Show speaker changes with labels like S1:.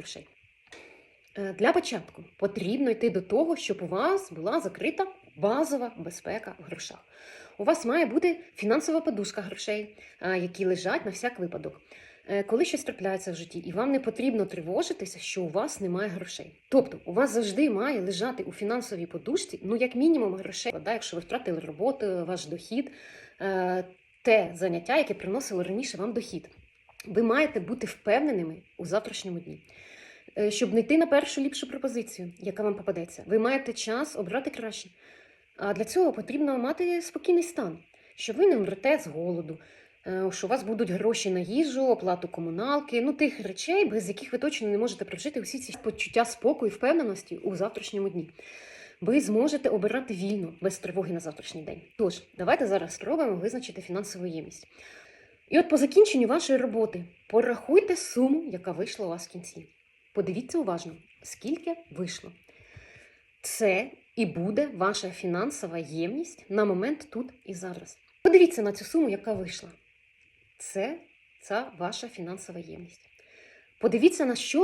S1: грошей. Е, Для початку потрібно йти до того, щоб у вас була закрита базова безпека в грошах. У вас має бути фінансова подушка грошей, які лежать на всяк випадок. Е, Коли щось трапляється в житті, і вам не потрібно тривожитися, що у вас немає грошей. Тобто, у вас завжди має лежати у фінансовій подушці, ну як мінімум грошей. Да, якщо ви втратили роботу, ваш дохід, е, те заняття, яке приносило раніше вам дохід. Ви маєте бути впевненими у завтрашньому дні. Е, Щоб не йти на першу ліпшу пропозицію, яка вам попадеться, ви маєте час обрати краще. А для цього потрібно мати спокійний стан, щоб ви не вмрете з голоду, е, що у вас будуть гроші на їжу, оплату комуналки, ну тих речей, без яких ви точно не можете прожити усі ці почуття спокою і впевненості у завтрашньому дні. Ви зможете обирати вільно, без тривоги на завтрашній день. Тож, давайте зараз спробуємо визначити фінансову ємність. І от по закінченню вашої роботи порахуйте суму, яка вийшла у вас в кінці. Подивіться уважно, скільки вийшло. Це і буде ваша фінансова ємність на момент тут і зараз. Подивіться на цю суму, яка вийшла. Це ця ваша фінансова ємність. Подивіться, на що